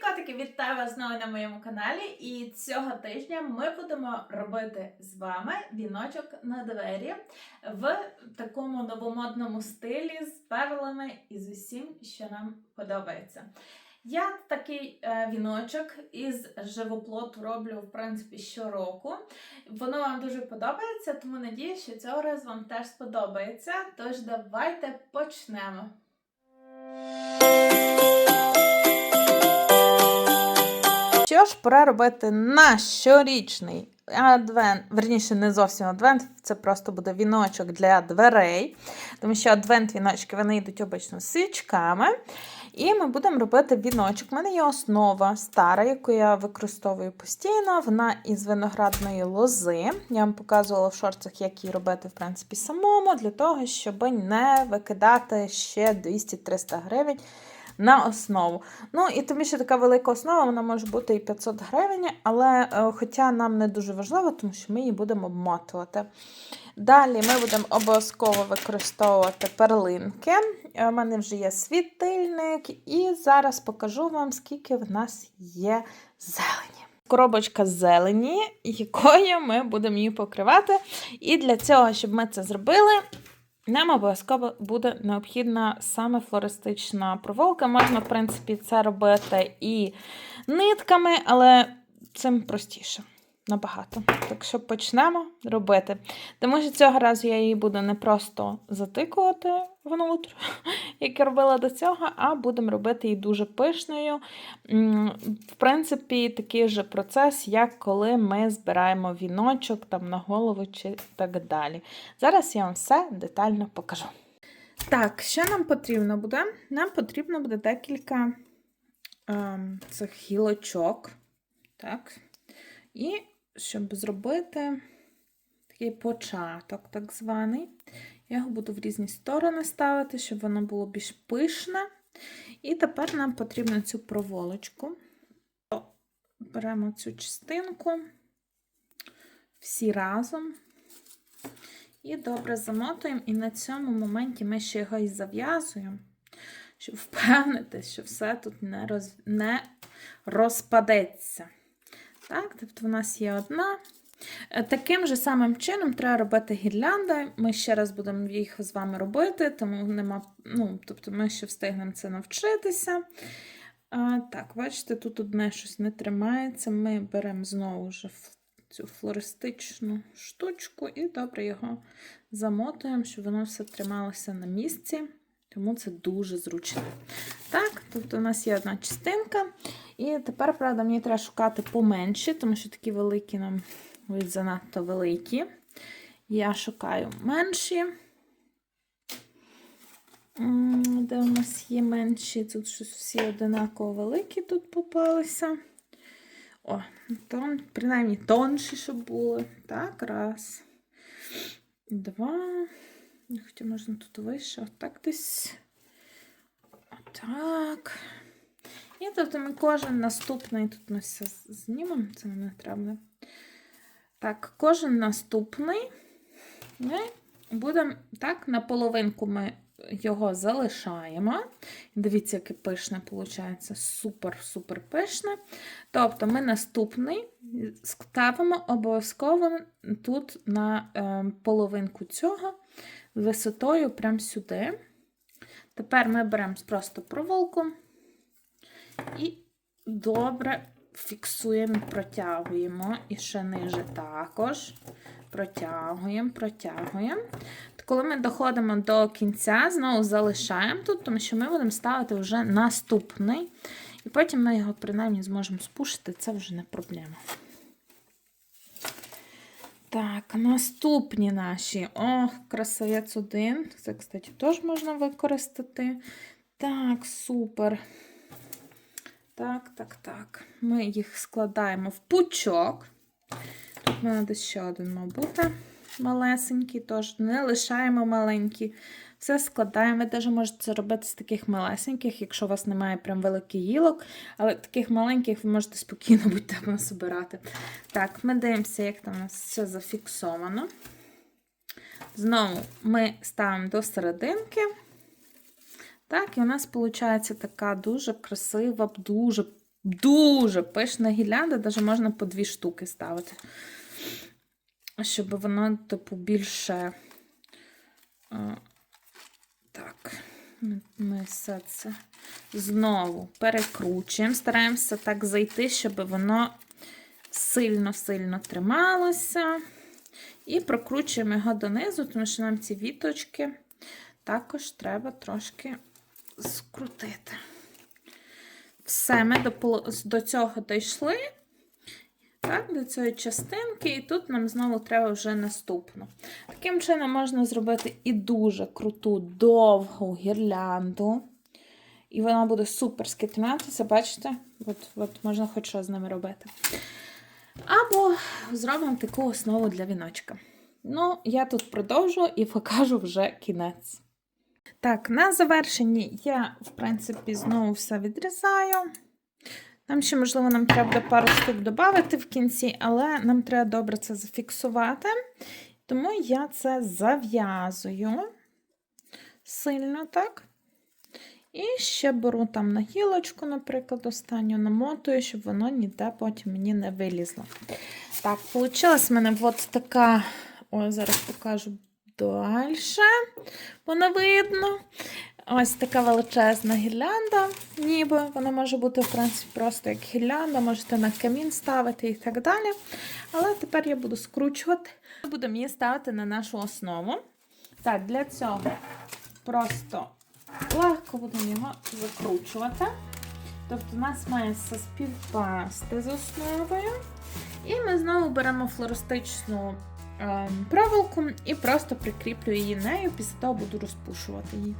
котики, вітаю вас знову на моєму каналі. І цього тижня ми будемо робити з вами віночок на двері в такому новомодному стилі з перлами і з усім, що нам подобається. Я такий е, віночок із живоплоту роблю в принципі щороку. Воно вам дуже подобається, тому надію, що цього разу вам теж сподобається. Тож давайте почнемо. Що ж, пора робити наш щорічний адвент, верніше, не зовсім адвент, це просто буде віночок для дверей, тому що адвент-віночки вони йдуть обично свічками. І ми будемо робити віночок. У мене є основа стара, яку я використовую постійно. Вона із виноградної лози. Я вам показувала в шорцах, як її робити, в принципі, самому, для того, щоб не викидати ще 200-300 гривень на основу. Ну, і тому що така велика основа, вона може бути і 500 гривень, але е, хоча нам не дуже важливо, тому що ми її будемо обмотувати. Далі ми будемо обов'язково використовувати перлинки. У мене вже є світильник, і зараз покажу вам, скільки в нас є зелені. Коробочка зелені, якою ми будемо її покривати. І для цього, щоб ми це зробили, нам обов'язково буде необхідна саме флористична проволока. Можна, в принципі, це робити і нитками, але цим простіше. Набагато. Так що почнемо робити. Тому що цього разу я її буду не просто затикувати внутрь, як я робила до цього, а будемо робити її дуже пишною. В принципі, такий же процес, як коли ми збираємо віночок там на голову чи так далі. Зараз я вам все детально покажу. Так, що нам потрібно буде? Нам потрібно буде декілька ем, цих гілочок. Так. І щоб зробити такий початок, так званий, я його буду в різні сторони ставити, щоб воно було більш пишне. І тепер нам потрібно цю проволочку. Беремо цю частинку всі разом. І добре замотуємо, і на цьому моменті ми ще його і зав'язуємо, щоб впевнитися, що все тут не, роз... не розпадеться. Так, Тобто в нас є одна. Е, таким же самим чином треба робити гірлянди. Ми ще раз будемо їх з вами робити, тому нема, ну, тобто ми ще встигнемо це навчитися. А, Так, бачите, тут одне щось не тримається. Ми беремо знову ж цю флористичну штучку і добре його замотуємо, щоб воно все трималося на місці. Тому це дуже зручно. Так, тобто у нас є одна частинка. І тепер, правда, мені треба шукати поменші, тому що такі великі нам будуть занадто великі. Я шукаю менші. Де у нас є менші? Тут щось всі одинаково великі тут попалися. О, тон, принаймні тонші, щоб були. Так, раз. Два. Хоча можна тут вище, отак десь. Отак. І тобто ми кожен наступний, тут ми все знімемо, це не треба. Так, кожен наступний ми будемо так, на половинку ми його залишаємо. Дивіться, яке пишне, виходить, супер-супер пишне. Тобто ми наступний ставимо обов'язково тут на е, половинку цього висотою прямо сюди. Тепер ми беремо просто проволоку і добре фіксуємо, протягуємо. І ще ниже також. Протягуємо, протягуємо. Коли ми доходимо до кінця, знову залишаємо тут, тому що ми будемо ставити вже наступний. І потім ми його принаймні зможемо спушити, це вже не проблема. Так, наступні наші. Ох, красавець один. Це, кстати, теж можна використати. Так, супер. Так, так, так. Ми їх складаємо в пучок. Тут в мене десь ще один, мабуть, малесенький, тож не лишаємо маленькі. Все складаємо. Ви теж можете це робити з таких малесеньких, якщо у вас немає прям великих гілок, але таких маленьких ви можете спокійно будь збирати. Так, ми дивимося, як там у нас все зафіксовано. Знову ми ставимо до серединки. Так, і у нас виходить така дуже красива, дуже дуже пишна гірлянда, навіть можна по дві штуки ставити. Щоб воно, типу, більше. Так, ми все це знову перекручуємо. Стараємося так зайти, щоб воно сильно-сильно трималося. І прокручуємо його донизу, тому що нам ці віточки також треба трошки скрутити. Все, ми до, до цього дійшли. Так, до цієї частинки, і тут нам знову треба вже наступну. Таким чином можна зробити і дуже круту, довгу гірлянду. І вона буде супер скитнятися, бачите? От, от можна хоч що з ними робити. Або зробимо таку основу для віночка. Ну, я тут продовжу і покажу вже кінець. Так, на завершенні я, в принципі, знову все відрізаю. Нам ще, можливо, нам треба пару штук додати в кінці, але нам треба добре це зафіксувати. Тому я це зав'язую сильно так. І ще беру там на гілочку, наприклад, останню намотую, щоб воно ніде потім мені не вилізло. Так, вийшла в мене от така, ой, зараз покажу далі, воно видно. Ось така величезна гірлянда, ніби вона може бути, в принципі, просто як гірлянда, можете на камін ставити і так далі. Але тепер я буду скручувати. Будемо її ставити на нашу основу. Так, для цього просто легко будемо його закручувати. Тобто, у нас має співпасти з основою. І ми знову беремо флористичну ем, проволоку і просто прикріплю її нею, після того буду розпушувати її.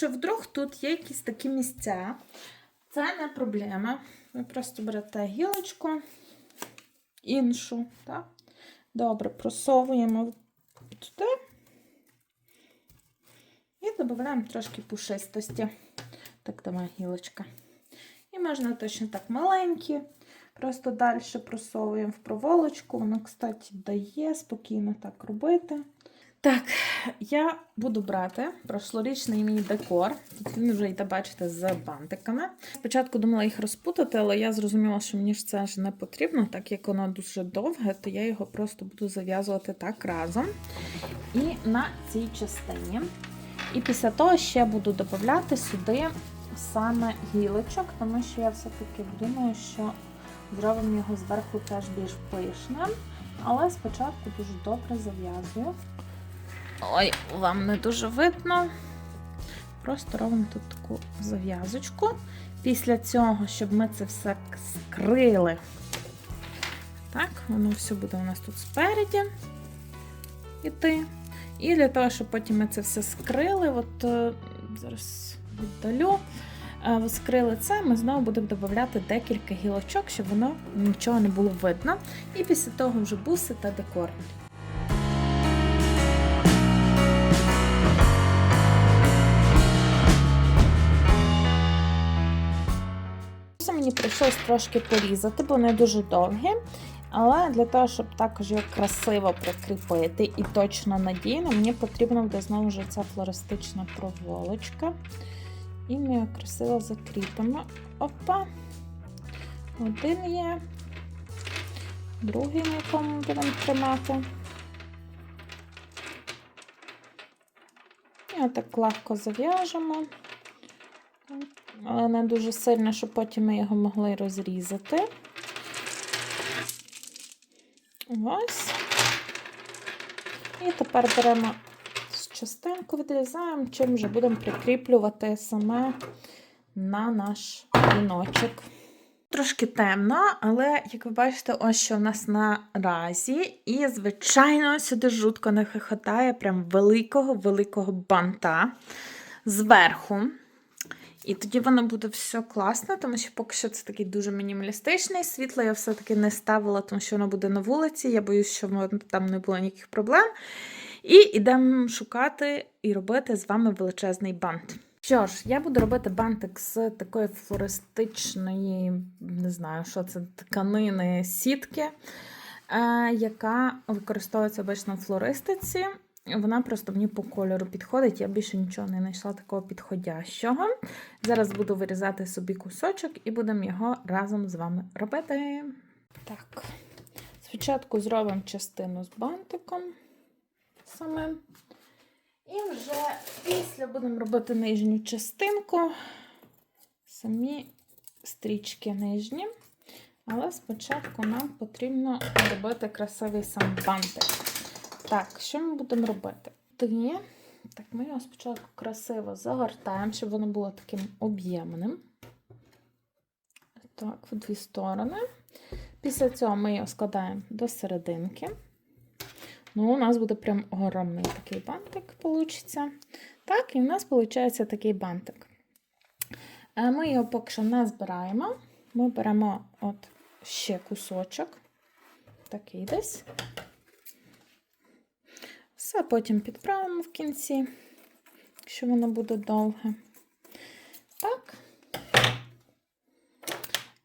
Якщо вдруг тут є якісь такі місця, це не проблема. Ви просто берете гілочку іншу, так? Добре, просовуємо туди і додаємо трошки пушистості. Так, давай гілочка. І можна точно так маленькі. Просто далі просовуємо в проволочку. Воно, кстати, дає спокійно так робити. Так, я буду брати прошлорічний мій декор. Тут він вже йде, бачите, з бантиками. Спочатку думала їх розпутати, але я зрозуміла, що мені ж це ж не потрібно, так як воно дуже довге, то я його просто буду зав'язувати так разом. І на цій частині. І після того ще буду додати сюди саме гілочок, тому що я все-таки думаю, що зробимо його зверху теж більш пишним. Але спочатку дуже добре зав'язую. Ой, вам не дуже видно. Просто робимо тут таку зав'язочку. Після цього, щоб ми це все скрили. Так, воно все буде у нас тут спереді іти. І для того, щоб потім ми це все скрили, от е, зараз віддалю. е, Скрили це, ми знову будемо додати декілька гілочок, щоб воно нічого не було видно. І після того вже буси та декор. Прийшлось трошки порізати, бо вони дуже довгі. Але для того, щоб також його красиво прикріпити і точно надійно, мені потрібна буде знову ж ця флористична проволочка. І ми його красиво закріпимо. Опа! Один є, другий, на якому будемо тримати. І отак легко зав'яжемо. Але не дуже сильно, щоб потім ми його могли розрізати. Ось. І тепер беремо частинку, відрізаємо, чим вже будемо прикріплювати саме на наш віночок. Трошки темно, але, як ви бачите, ось що в нас наразі. І, звичайно, сюди жутко не хихотає прям великого-великого банта зверху. І тоді воно буде все класно, тому що поки що це такий дуже мінімалістичний світло. Я все-таки не ставила, тому що воно буде на вулиці. Я боюсь, що там не було ніяких проблем. І йдемо шукати і робити з вами величезний бант. Що ж, я буду робити бантик з такої флористичної, не знаю, що це, тканини сітки. е, яка використовується обично в флористиці. Вона просто мені по кольору підходить. Я більше нічого не знайшла такого підходящого. Зараз буду вирізати собі кусочок і будемо його разом з вами робити. Так, спочатку зробимо частину з бантиком саме. І вже після будемо робити нижню частинку, самі стрічки нижні. Але спочатку нам потрібно робити красивий сам бантик. Так, що ми будемо робити? Тоді, так, ми його спочатку красиво загортаємо, щоб воно було таким об'ємним. Так, в дві сторони. Після цього ми його складаємо до серединки. Ну, у нас буде прям огромний такий бантик получиться. Так, і в нас виходить такий бантик. Е, Ми його поки що не збираємо. Ми беремо от ще кусочок, такий десь. Все потім підправимо в кінці, якщо воно буде довге. Так.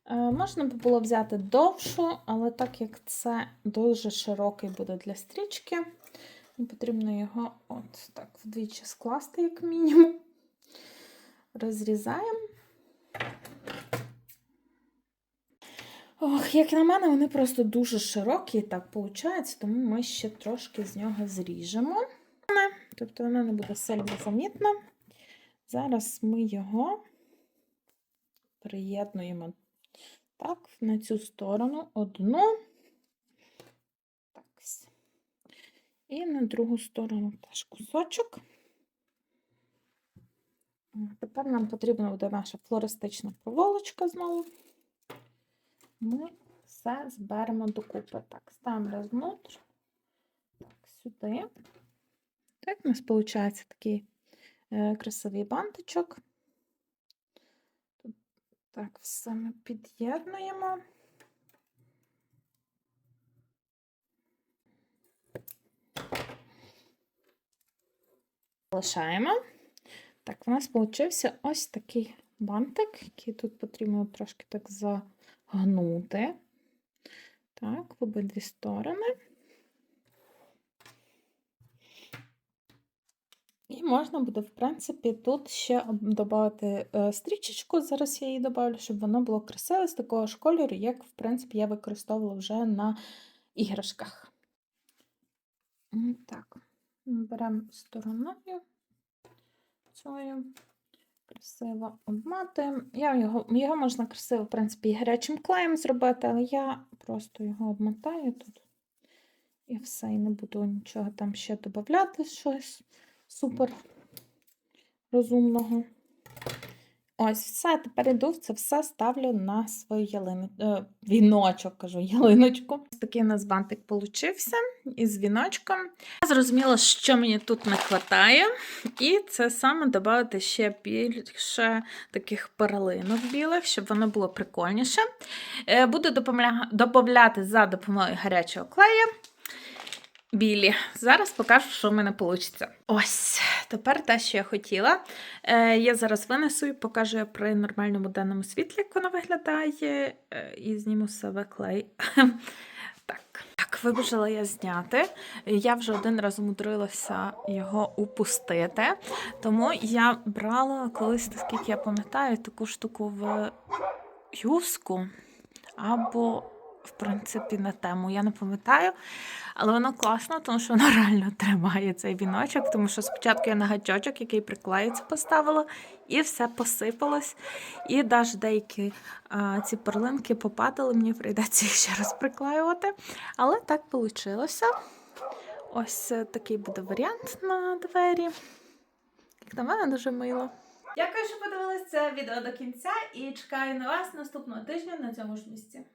Е, Можна б було взяти довшу, але так як це дуже широкий буде для стрічки, потрібно його от так вдвічі скласти, як мінімум. Розрізаємо. Ох, як на мене, вони просто дуже широкі, так виходить, тому ми ще трошки з нього зріжемо. Тобто воно не буде сильно замітно. Зараз ми його приєднуємо так, на цю сторону одну. Так. І на другу сторону теж кусочок. Тепер нам потрібна буде наша флористична проволочка знову. Ми все зберемо докупи. Так, ставимо внутрь. Так, сюди. Так, у нас виходить такий е, красивий бантичок. Так, все ми під'єднуємо. Залишаємо. Так, у нас получився ось такий бантик, який тут потрібно трошки так загнути. Так, в обидві сторони. І можна буде, в принципі, тут ще додати стрічечку. Зараз я її додавлю, щоб воно було красиве з такого ж кольору, як, в принципі, я використовувала вже на іграшках. Так, беремо стороною цією, красиво обматуємо. Я його, його можна красиво, в принципі, і гарячим клеєм зробити, але я просто його обмотаю тут. І все, і не буду нічого там ще додати, щось супер розумного. Ось, все, тепер іду, це все ставлю на свою ялину... е, віночок, кажу, ялиночку. Ось такий у нас бантик получився із віночком. Я зрозуміла, що мені тут не вистачає. І це саме додати ще більше таких перлинок білих, щоб воно було прикольніше. Е, Буду допомля- додати за допомогою гарячого клею. Білі. Зараз покажу, що в мене вийде. Ось, тепер те, що я хотіла. Е, я зараз винесу і покажу при нормальному денному світлі, як воно виглядає. Е, і зніму себе клей. Так, так, вибажала я зняти. Я вже один раз умудрилася його упустити. Тому я брала колись, наскільки я пам'ятаю, таку штуку в юску або, в принципі, на тему. Я не пам'ятаю. Але воно класно, тому що воно реально тримає цей віночок, тому що спочатку я на гачочок, який приклеїться, поставила, і все посипалось. І навіть деякі а, ці перлинки попадали, мені прийдеться їх ще раз приклеювати. Але так вийшло. Ось е, такий буде варіант на двері. Як на мене, дуже мило. Дякую, що подивилися це відео до кінця і чекаю на вас наступного тижня на цьому ж місці.